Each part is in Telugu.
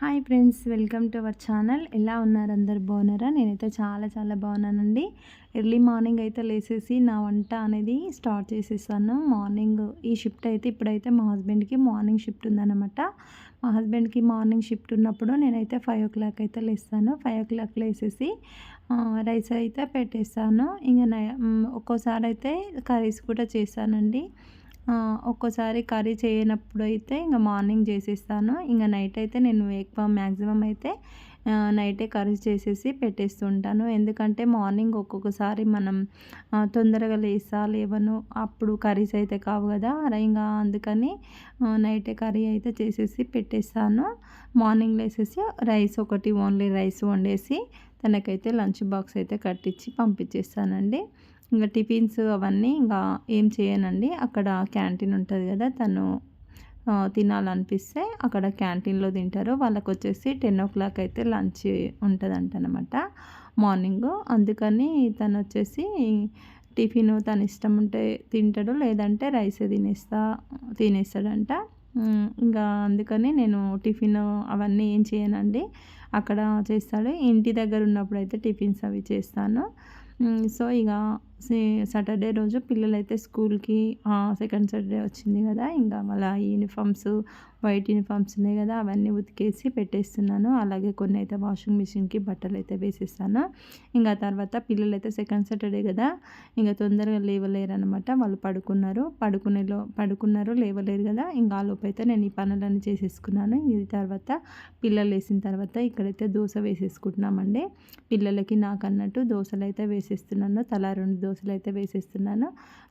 Hi friends welcome to our channel. ఎలా ఉన్నారు అందరు? బాగున్నారా? నేనైతే చాలా చాలా బాగున్నానండి. ఎర్లీ మార్నింగ్ అయితే లేసేసి నా వంట అనేది స్టార్ట్ చేసేసాను. మార్నింగ్ ఈ షిఫ్ట్ అయితే ఇప్పుడైతే మా హస్బెండ్కి మార్నింగ్ షిఫ్ట్ ఉందన్నమాట. మా హస్బెండ్కి మార్నింగ్ షిఫ్ట్ ఉన్నప్పుడు నేనైతే ఫైవ్ ఓ క్లాక్ అయితే లేస్తాను. ఫైవ్ ఓ క్లాక్ లేసేసి రైస్ అయితే పెట్టేస్తాను. ఇంకా ఒక్కోసారి అయితే కర్రీస్ కూడా చేస్తానండి. ఒక్కోసారి కర్రీ చేయనప్పుడు అయితే ఇంకా మార్నింగ్ చేసేస్తాను. ఇంకా నైట్ అయితే నేను ఎక్కువ మ్యాక్సిమం అయితే నైటే కర్రీ చేసేసి పెట్టేస్తుంటాను. ఎందుకంటే మార్నింగ్ ఒక్కొక్కసారి మనం తొందరగా లేసా లేవను అప్పుడు కర్రీస్ అయితే కావు కదా. ఇంకా అందుకని నైటే కర్రీ అయితే చేసేసి పెట్టేస్తాను. మార్నింగ్ లేసేసి రైస్ ఒకటి ఓన్లీ రైస్ వండేసి తనకైతే లంచ్ బాక్స్ అయితే కట్టించి పంపించేస్తానండి. ఇంకా టిఫిన్స్ అవన్నీ ఇంకా ఏం చేయనండి. అక్కడ క్యాంటీన్ ఉంటుంది కదా తను తినాలనిపిస్తే అక్కడ క్యాంటీన్లో తింటారు. వాళ్ళకు వచ్చేసి టెన్ ఓ క్లాక్ అయితే లంచ్ ఉంటుందంట అనమాట మార్నింగ్. అందుకని తను వచ్చేసి టిఫిన్ తన ఇష్టం ఉంటే తింటాడు లేదంటే రైస్ తినేస్తా తినేస్తాడంట. ఇంకా అందుకని నేను టిఫిన్ అవన్నీ ఏం చేయనండి. అక్కడ చేస్తాడు. ఇంటి దగ్గర ఉన్నప్పుడు అయితే టిఫిన్స్ అవి చేస్తాను. సో ఇక సాటర్డే రోజు పిల్లలైతే స్కూల్కి సెకండ్ సాటర్డే వచ్చింది కదా ఇంకా మళ్ళీ యూనిఫామ్స్ వైట్ యూనిఫామ్స్ ఉన్నాయి కదా అవన్నీ ఉతికేసి పెట్టేస్తున్నాను. అలాగే కొన్ని అయితే వాషింగ్ మిషన్కి బట్టలు అయితే వేసేస్తాను. ఇంకా తర్వాత పిల్లలు అయితే సెకండ్ సాటర్డే కదా ఇంకా తొందరగా లేవలేరు అనమాట వాళ్ళు పడుకున్నారు. పడుకునేలో పడుకున్నారు లేవలేరు కదా ఇంకా లోపు అయితే నేను ఈ పనులన్నీ చేసేసుకున్నాను. ఇది తర్వాత పిల్లలు వేసిన తర్వాత ఇక్కడైతే దోశ వేసేసుకుంటున్నామండి. పిల్లలకి నాకు అన్నట్టు దోశలు అయితే వేసేస్తున్నాను. తలా రెండు దోశలు అయితే వేసేస్తున్నాను.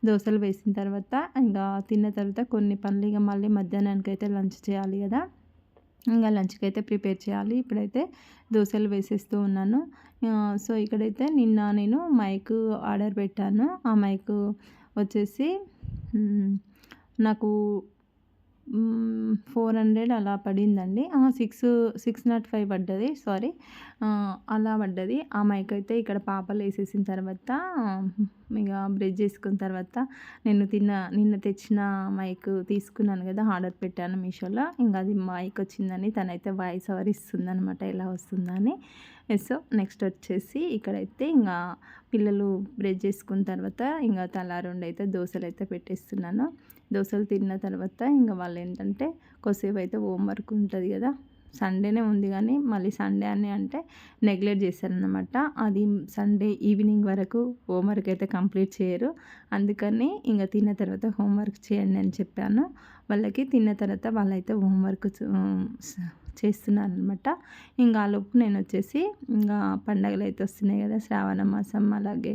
దోశలు వేసిన తర్వాత ఇంకా తిన్న తర్వాత కొన్ని పనులు ఇక మళ్ళీ మధ్యాహ్నానికి అయితే లంచ్ చేయాలి కదా. ఇంకా లంచ్కి అయితే ప్రిపేర్ చేయాలి. ఇప్పుడైతే దోశలు వేసేస్తూ ఉన్నాను. సో ఇక్కడైతే నిన్న నేను మైక్ ఆర్డర్ పెట్టాను. ఆ మైక్ వచ్చేసి నాకు ఫోర్ హండ్రెడ్ అలా పడిందండి. సిక్స్ సిక్స్ నాట్ ఫైవ్ పడ్డది సారీ. అలా పడ్డది. ఆ మైక్ అయితే ఇక్కడ పాపలు వేసేసిన తర్వాత ఇక బ్రెడ్ చేసుకున్న తర్వాత నేను తిన్న నిన్న తెచ్చిన మైక్ తీసుకున్నాను కదా ఆర్డర్ పెట్టాను మీషోలో. ఇంకా అది మైక్ వచ్చిందని తనైతే వాయిస్ ఓవర్ ఇస్తుందనమాట ఎలా వస్తుందని. సో నెక్స్ట్ వచ్చేసి ఇక్కడైతే ఇంకా పిల్లలు బ్రెడ్ చేసుకున్న తర్వాత ఇంకా తలా రెండు అయితే దోశలు అయితే పెట్టేస్తున్నాను. దోశలు తిన్న తర్వాత ఇంకా వాళ్ళు ఏంటంటే కొద్దిసేపు అయితే హోంవర్క్ ఉంటుంది కదా సండేనే ఉంది కానీ మళ్ళీ సండే అని అంటే నెగ్లెక్ట్ చేశారనమాట అది సండే ఈవినింగ్ వరకు హోంవర్క్ అయితే కంప్లీట్ చేయరు. అందుకని ఇంకా తిన్న తర్వాత హోంవర్క్ చేయండి అని చెప్పాను. వాళ్ళకి తిన్న తర్వాత వాళ్ళైతే హోంవర్క్ చేస్తున్నారనమాట ఇంకా లోపు నేను వచ్చేసి ఇంకా పండగలు అయితే వస్తున్నాయి కదా శ్రావణ మాసం అలాగే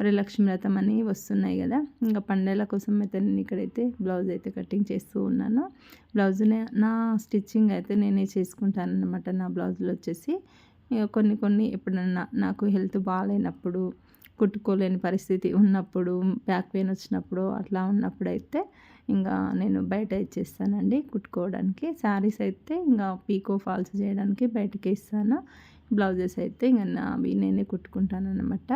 వరలక్ష్మి వ్రతం అని వస్తున్నాయి కదా. ఇంకా పండగల కోసం అయితే నేను ఇక్కడైతే బ్లౌజ్ అయితే కటింగ్ చేస్తూ ఉన్నాను. బ్లౌజ్ నా స్టిచ్చింగ్ అయితే నేనే చేసుకుంటాను అనమాట నా బ్లౌజులు వచ్చేసి. కొన్ని కొన్ని ఎప్పుడన్నా నాకు హెల్త్ బాగాలేనప్పుడు కుట్టుకోలేని పరిస్థితి ఉన్నప్పుడు బ్యాక్ పెయిన్ వచ్చినప్పుడు అట్లా ఉన్నప్పుడు అయితే ఇంకా నేను బయట ఇచ్చేస్తానండి కుట్టుకోవడానికి. శారీస్ అయితే ఇంకా పీకో ఫాల్స్ చేయడానికి బయటకి ఇస్తాను. బ్లౌజెస్ అయితే ఇంకా నావి నేనే కుట్టుకుంటాను అనమాట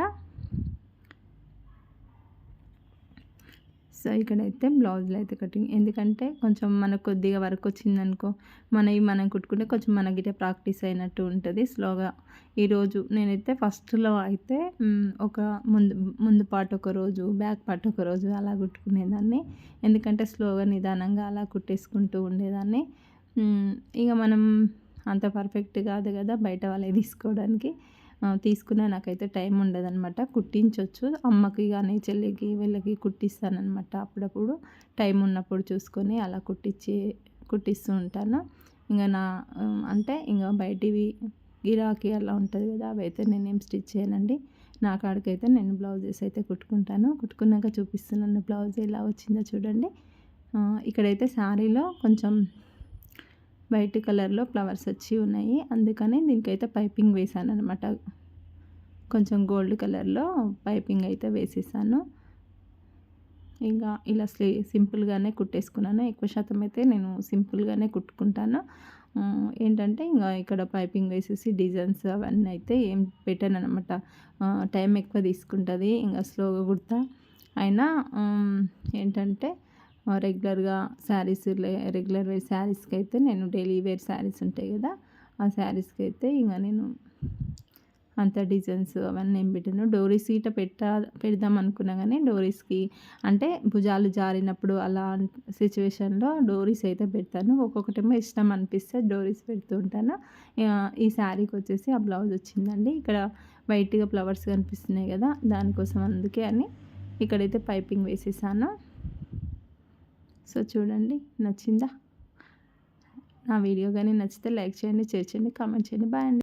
సో ఇక్కడైతే బ్లౌజులు అయితే కటింగ్. ఎందుకంటే కొంచెం మనకు కొద్దిగా వర్క్ వచ్చిందనుకో మనవి మనం కుట్టుకుంటే కొంచెం మనకి ప్రాక్టీస్ అయినట్టు ఉంటుంది స్లోగా. ఈరోజు నేనైతే ఫస్ట్లో అయితే ఒక ముందు ముందు పాట ఒక రోజు బ్యాక్ పార్ట్ ఒక రోజు అలా కుట్టుకునేదాన్ని. ఎందుకంటే స్లోగా నిదానంగా అలా కుట్టేసుకుంటూ ఉండేదాన్ని. ఇక మనం అంత పర్ఫెక్ట్ కాదు కదా బయట వాళ్ళే తీసుకోవడానికి. తీసుకునే నాకైతే టైం ఉండదనమాట కుట్టించవచ్చు అమ్మకి కానీ చెల్లికి వీళ్ళకి కుట్టిస్తానమాట అప్పుడప్పుడు టైం ఉన్నప్పుడు చూసుకొని అలా కుట్టించి కుట్టిస్తూ ఉంటాను. ఇంకా నా అంటే ఇంకా బయటివి గిరాకీ అలా ఉంటుంది కదా అవి అయితే నేనేం స్టిచ్ చేయనండి. నా కాడికైతే నేను బ్లౌజెస్ అయితే కుట్టుకుంటాను. కుట్టుకున్నాక చూపిస్తున్నాను బ్లౌజ్ ఎలా వచ్చిందో చూడండి. ఇక్కడైతే శారీలో కొంచెం వైట్ కలర్లో ఫ్లవర్స్ వచ్చి ఉన్నాయి. అందుకని దీనికైతే పైపింగ్ వేసాను అనమాట కొంచెం గోల్డ్ కలర్లో పైపింగ్ అయితే వేసేసాను. ఇంకా ఇలా స్లీ సింపుల్గానే కుట్టేసుకున్నాను. ఎక్కువ శాతం అయితే నేను సింపుల్గానే కుట్టుకుంటాను. ఏంటంటే ఇంకా ఇక్కడ పైపింగ్ వేసేసి డిజైన్స్ అవన్నీ అయితే ఏం పెట్టాను అనమాట టైం ఎక్కువ తీసుకుంటుంది. ఇంకా స్లోగా కుడతా. అయినా ఏంటంటే రెగ్యులర్గా శారీస్ రెగ్యులర్ వేర్ శారీస్కి అయితే నేను డైలీ వేర్ శారీస్ ఉంటాయి కదా ఆ శారీస్కి అయితే ఇంకా నేను అంత డిజైన్స్ అవన్నీ ఏం పెట్టాను. డోరీస్ ఈట పెట్టా పెడదాం అనుకున్నా కానీ డోరీస్కి అంటే భుజాలు జారినప్పుడు అలా సిచ్యువేషన్లో డోరీస్ అయితే పెడతాను. ఒక్కొక్కటేమో ఇష్టం అనిపిస్తే డోరీస్ పెడుతూ ఉంటాను. ఈ శారీకి వచ్చేసి ఆ బ్లౌజ్ వచ్చిందండి. ఇక్కడ వైట్గా ఫ్లవర్స్ కనిపిస్తున్నాయి కదా దానికోసం అందుకే అని ఇక్కడైతే పైపింగ్ వేసేసాను. సో చూడండి నచ్చిందా? నా వీడియో కానీ నచ్చితే లైక్ చేయండి షేర్ చేయండి కామెంట్ చేయండి. బాయ్ అండి.